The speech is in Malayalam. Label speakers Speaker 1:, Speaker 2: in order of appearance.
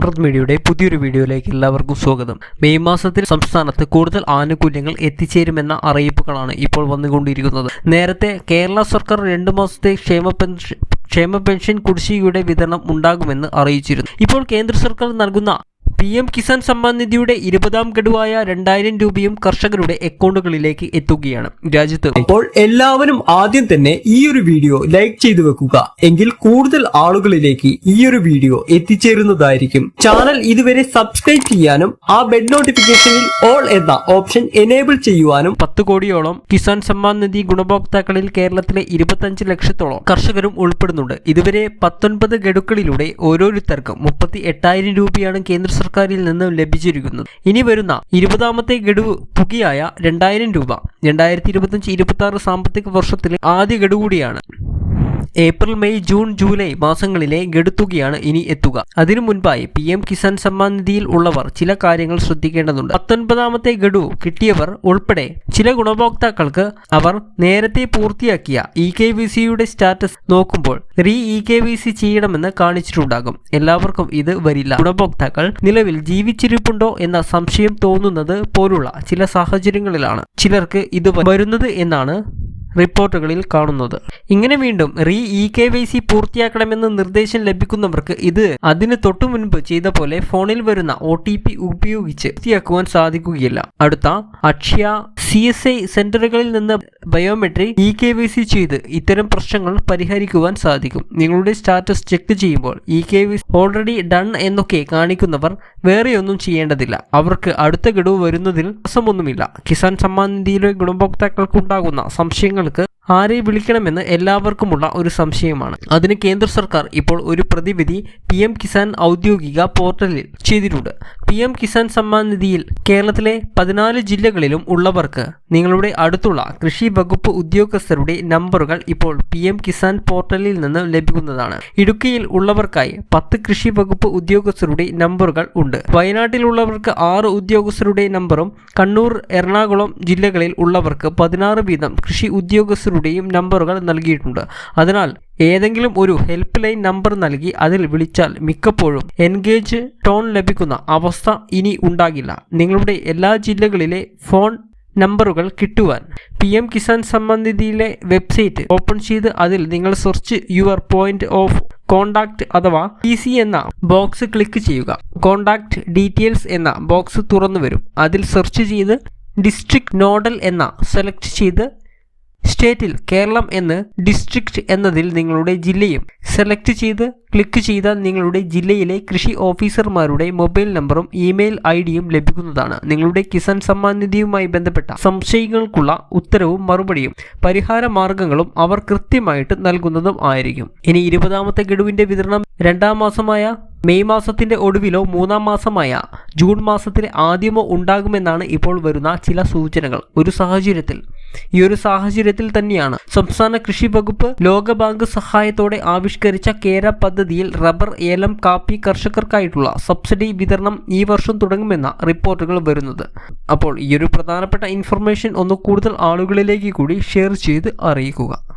Speaker 1: അമൃത് മീഡിയയുടെ പുതിയൊരു വീഡിയോയിലേക്ക് എല്ലാവർക്കും സ്വാഗതം. മെയ് മാസത്തിൽ സംസ്ഥാനത്ത് കൂടുതൽ ആനുകൂല്യങ്ങൾ എത്തിച്ചേരുമെന്ന അറിയിപ്പുകളാണ് ഇപ്പോൾ വന്നുകൊണ്ടിരിക്കുന്നത്. നേരത്തെ കേരള സർക്കാർ രണ്ട് മാസത്തെ ക്ഷേമ പെൻഷൻ ക്ഷേമ പെൻഷൻ കുടിശ്ശികയുടെ വിതരണം ഉണ്ടാകുമെന്ന് അറിയിച്ചിരുന്നു. ഇപ്പോൾ കേന്ദ്ര സർക്കാർ നൽകുന്ന പി എം കിസാൻ സമ്മാൻ നിധിയുടെ ഇരുപതാം ഗഡുവായ രണ്ടായിരം രൂപയും കർഷകരുടെ അക്കൗണ്ടുകളിലേക്ക് എത്തുകയാണ് രാജ്യത്ത്.
Speaker 2: അപ്പോൾ എല്ലാവരും ആദ്യം തന്നെ ഈ ഒരു വീഡിയോ ലൈക്ക് ചെയ്തു വെക്കുക. എങ്കിൽ കൂടുതൽ ആളുകളിലേക്ക് ഈ ഒരു വീഡിയോ എത്തിച്ചേരുന്നതായിരിക്കും. ചാനൽ ഇതുവരെ സബ്സ്ക്രൈബ് ചെയ്യാനും ആ ബെഡ് നോട്ടിഫിക്കേഷനിൽ ഓൾ എന്ന ഓപ്ഷൻ എനേബിൾ ചെയ്യുവാനും
Speaker 1: പത്ത് കോടിയോളം കിസാൻ സമ്മാൻ നിധി ഗുണഭോക്താക്കളിൽ കേരളത്തിലെ ഇരുപത്തഞ്ച് ലക്ഷത്തോളം കർഷകരും ഉൾപ്പെടുന്നുണ്ട്. ഇതുവരെ പത്തൊൻപത് ഗഡുക്കളിലൂടെ ഓരോരുത്തർക്കും മുപ്പത്തി എട്ടായിരം രൂപയാണ് കേന്ദ്ര സർക്കാരിൽ നിന്നും ലഭിച്ചിരിക്കുന്നത് ഇനി വരുന്ന ഇരുപതാമത്തെ ഗഡു തുകയായ രണ്ടായിരം രൂപ. രണ്ടായിരത്തി ഇരുപത്തഞ്ച് ഇരുപത്തി ആറ് സാമ്പത്തിക വർഷത്തിലെ ആദ്യ ഗഡു കൂടിയാണ്. ഏപ്രിൽ മെയ് ജൂൺ ജൂലൈ മാസങ്ങളിലെ ഗഡുത്തുകയാണ് ഇനി എത്തുക. അതിനു മുൻപായി പി എം കിസാൻ സമ്മാൻ നിധിയിൽ ഉള്ളവർ ചില കാര്യങ്ങൾ ശ്രദ്ധിക്കേണ്ടതുണ്ട്. പത്തൊൻപതാമത്തെ ഗഡു കിട്ടിയവർ ഉൾപ്പെടെ ചില ഗുണഭോക്താക്കൾക്ക് അവർ നേരത്തെ പൂർത്തിയാക്കിയ ഇ കെ വി സിയുടെ സ്റ്റാറ്റസ് നോക്കുമ്പോൾ re E K V C ചെയ്യണമെന്ന് കാണിച്ചിട്ടുണ്ടാകും. എല്ലാവർക്കും ഇത് വരില്ല. ഗുണഭോക്താക്കൾ നിലവിൽ ജീവിച്ചിരിപ്പുണ്ടോ എന്ന സംശയം തോന്നുന്നത് പോലുള്ള ചില സാഹചര്യങ്ങളിലാണ്. ചിലർക്ക് ഇത് വരുന്നത് എന്നാണ് റിപ്പോർട്ടുകളിൽ കാണുന്നത്. ഇങ്ങനെ വീണ്ടും re E K Y C പൂർത്തിയാക്കണമെന്ന് നിർദ്ദേശം ലഭിക്കുന്നവർക്ക് ഇത് അതിന് തൊട്ടു മുൻപ് ചെയ്ത പോലെ ഫോണിൽ വരുന്ന ഒ ടി പി ഉപയോഗിച്ച് പൂർത്തിയാക്കുവാൻ സാധിക്കുകയില്ല. അടുത്ത അക്ഷയ സി എസ് ഐ സെന്ററുകളിൽ നിന്ന് biometric E K Y C ചെയ്ത് ഇത്തരം പ്രശ്നങ്ങൾ പരിഹരിക്കുവാൻ സാധിക്കും. നിങ്ങളുടെ സ്റ്റാറ്റസ് ചെക്ക് ചെയ്യുമ്പോൾ E K Y already done എന്നൊക്കെ കാണിക്കുന്നവർ വേറെയൊന്നും ചെയ്യേണ്ടതില്ല. അവർക്ക് അടുത്ത ഗഡു വരുന്നതിൽ തടസ്സമൊന്നുമില്ല. കിസാൻ സമ്മാൻ നിധിയിലെ ഗുണഭോക്താക്കൾക്കുണ്ടാകുന്ന സംശയങ്ങൾക്ക് ആരെ വിളിക്കണമെന്ന് എല്ലാവർക്കുമുള്ള ഒരു സംശയമാണ്. അതിന് കേന്ദ്ര സർക്കാർ ഇപ്പോൾ ഒരു പ്രതിവിധി പി എം കിസാൻ ഔദ്യോഗിക പോർട്ടലിൽ ചെയ്തിട്ടുണ്ട്. പി എം കിസാൻ സമ്മാൻ നിധിയിൽ കേരളത്തിലെ പതിനാല് ജില്ലകളിലും ഉള്ളവർക്ക് നിങ്ങളുടെ അടുത്തുള്ള കൃഷി വകുപ്പ് ഉദ്യോഗസ്ഥരുടെ നമ്പറുകൾ ഇപ്പോൾ പി എം കിസാൻ പോർട്ടലിൽ നിന്ന് ലഭിക്കുന്നതാണ്. ഇടുക്കിയിൽ ഉള്ളവർക്കായി പത്ത് കൃഷി വകുപ്പ് ഉദ്യോഗസ്ഥരുടെ നമ്പറുകൾ ഉണ്ട്. വയനാട്ടിലുള്ളവർക്ക് ആറ് ഉദ്യോഗസ്ഥരുടെ നമ്പറും കണ്ണൂർ എറണാകുളം ജില്ലകളിൽ ഉള്ളവർക്ക് പതിനാറ് വീതം കൃഷി ഉദ്യോഗസ്ഥരുടെയും നമ്പറുകൾ നൽകിയിട്ടുണ്ട്. അതിനാൽ ഏതെങ്കിലും ഒരു ഹെൽപ്പ് ലൈൻ നമ്പർ നൽകി അതിൽ വിളിച്ചാൽ മിക്കപ്പോഴും എൻഗേജ് ടോൺ ലഭിക്കുന്ന അവസ്ഥ ഇനി ഉണ്ടാകില്ല. നിങ്ങളുടെ എല്ലാ ജില്ലകളിലെ ഫോൺ നമ്പറുകൾ കിട്ടുവാൻ പി എം കിസാൻ സംബന്ധിതിയിലെ വെബ്സൈറ്റ് ഓപ്പൺ ചെയ്ത് അതിൽ നിങ്ങൾ search your point of contact അഥവാ പി സി എന്ന ബോക്സ് ക്ലിക്ക് ചെയ്യുക. കോണ്ടാക്ട് ഡീറ്റെയിൽസ് എന്ന ബോക്സ് തുറന്നു വരും അതിൽ സെർച്ച് ചെയ്ത് ഡിസ്ട്രിക്ട് നോഡൽ എന്ന സെലക്ട് ചെയ്ത് സ്റ്റേറ്റിൽ കേരളം എന്ന് ഡിസ്ട്രിക്റ്റ് എന്നതിൽ നിങ്ങളുടെ ജില്ലയും. സെലക്ട് ചെയ്ത് ക്ലിക്ക് ചെയ്താൽ നിങ്ങളുടെ ജില്ലയിലെ കൃഷി ഓഫീസർമാരുടെ മൊബൈൽ നമ്പറും ഇമെയിൽ ഐ ഡിയും ലഭിക്കുന്നതാണ്. നിങ്ങളുടെ കിസാൻ സമ്മാൻ നിധിയുമായി ബന്ധപ്പെട്ട സംശയങ്ങൾക്കുള്ള ഉത്തരവും മറുപടിയും പരിഹാര മാർഗങ്ങളും അവർ കൃത്യമായിട്ട് നൽകുന്നതും ആയിരിക്കും. ഇനി ഇരുപതാമത്തെ ഗഡുവിന്റെ വിതരണം. രണ്ടാം മാസമായ മെയ് മാസത്തിന്റെ ഒടുവിലോ മൂന്നാം മാസമായ ജൂൺ മാസത്തിലെ ആദ്യമോ ഉണ്ടാകുമെന്നാണ് ഇപ്പോൾ വരുന്ന ചില സൂചനകൾ. ഒരു സാഹചര്യത്തിൽ ഈ ഒരു സാഹചര്യത്തിൽ തന്നെയാണ് സംസ്ഥാന കൃഷി വകുപ്പ് ലോകബാങ്ക് സഹായത്തോടെ ആവിഷ്കരിച്ച കേര പദ്ധതിയിൽ റബ്ബർ ഏലം കാപ്പി കർഷകർക്കായിട്ടുള്ള സബ്സിഡി വിതരണം ഈ വർഷം തുടങ്ങുമെന്ന റിപ്പോർട്ടുകൾ വരുന്നത്. അപ്പോൾ ഈ ഒരു പ്രധാനപ്പെട്ട ഇൻഫർമേഷൻ ഒന്ന് കൂടുതൽ ആളുകളിലേക്ക് കൂടി ഷെയർ ചെയ്ത് അറിയിക്കുക.